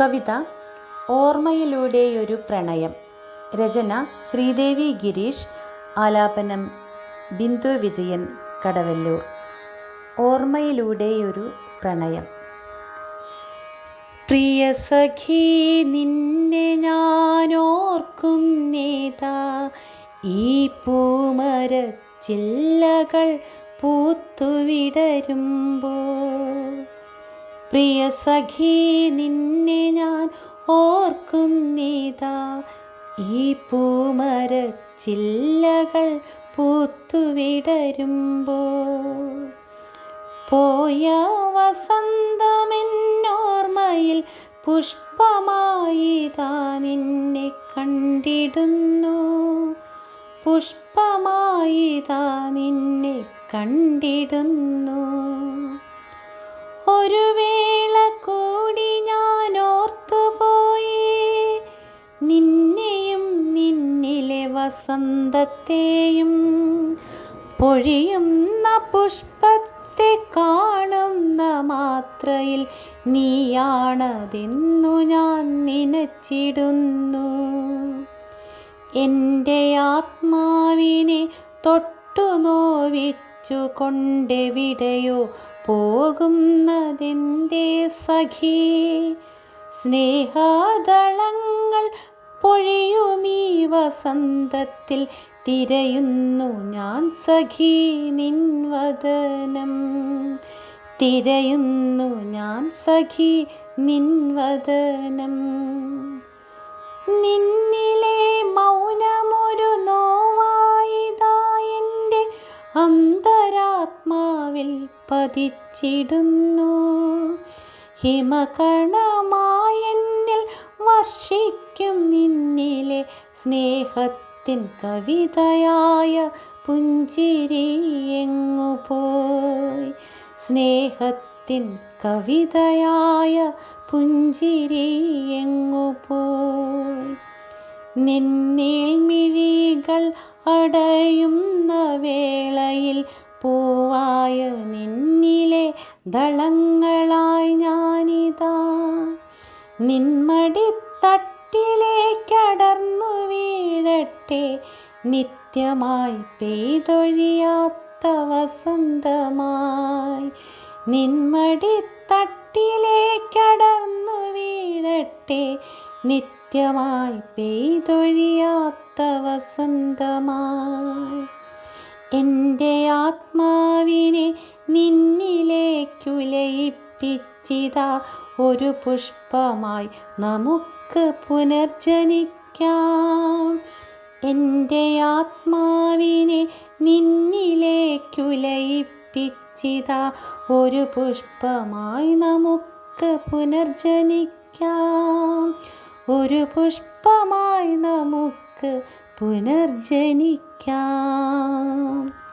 കവിത ഓർമ്മയിലൂടെയൊരു പ്രണയം. രചന ശ്രീദേവി ഗിരീഷ് ആലാപനം ബിന്ദു വിജയൻ കടവല്ലൂർ. ഓർമ്മയിലൂടെയൊരു പ്രണയം. പ്രിയ സഖി നിന്നെ ഞാൻ ഓർക്കുന്നേതാ ഈ പൂമര ചില്ലകൾ പൂത്തുവിടരുമ്പോൾ പ്രിയ സഖി നിന്നെ ഞാൻ ഓർക്കുന്നീതാ. ഈ പൂമര ചില്ലകൾ പൂത്തുവിടരുമ്പോൾ പോയ വസന്തമെന്നോർമ്മയിൽ പുഷ്പമായി താ നിന്നെ കണ്ടിടുന്നു. പുഷ്പമായി താ നിന്നെ കണ്ടിടുന്നു. വസന്തത്തെയും പൊഴിയുന്ന പുഷ്പത്തെ കാണുന്ന മാത്രയിൽ നീയാണതെന്നു ഞാൻ നനച്ചിടുന്നു. എന്റെ ആത്മാവിനെ തൊട്ടു നോവിച്ചു കൊണ്ടെവിടെയോ പോകുന്നതിന്റെ സഖി? സ്നേഹദളങ്ങൾ പൊഴിയുമീ വസന്തത്തിൽ തിരയുന്നു ഞാൻ സഖി നിൻവദനം തിരയുന്നു ഞാൻ സഖി നിൻവദനം നിന്നിലെ മൗനമൊരു നോവായിതാ എന്റെ അന്തരാത്മാവിൽ പതിച്ചിടുന്നു. ഹിമകണമായെന്നിൽ വർഷിക്കും നിന്നിലെ സ്നേഹത്തിൻ കവിതയായ പുഞ്ചിരി എങ്ങു പോയി സ്നേഹത്തിൻ കവിതയായ പുഞ്ചിരി എങ്ങു പോയി നിന്നിൽ മിഴികൾ അടയുന്ന വേളയിൽ പൂവായ നിന്നിലെ ദളങ്ങളായി ഞാനിതാ നിന്മടിത്തട്ടിലേക്കടർന്നു വീഴട്ടെ. നിത്യമായി പെയ്തൊഴിയാത്ത വസന്തമായി നിന്മടിത്തട്ടിലേക്കടർന്നു വീഴട്ടെ. നിത്യമായി പെയ്തൊഴിയാത്ത വസന്തമായി എന്റെ ആത്മാവിനെ നിന്നിലേക്കുലയിപ്പിച്ചിതാ ഒരു പുഷ്പമായി നമുക്ക് പുനർജനിക്കാം. എന്റെ ആത്മാവിനെ നിന്നിലേക്കുലയിപ്പിച്ചിതാ. ഒരു പുഷ്പമായി നമുക്ക് പുനർജനിക്കാം. ഒരു പുഷ്പമായി നമുക്ക് പുനർജനിക്കാം.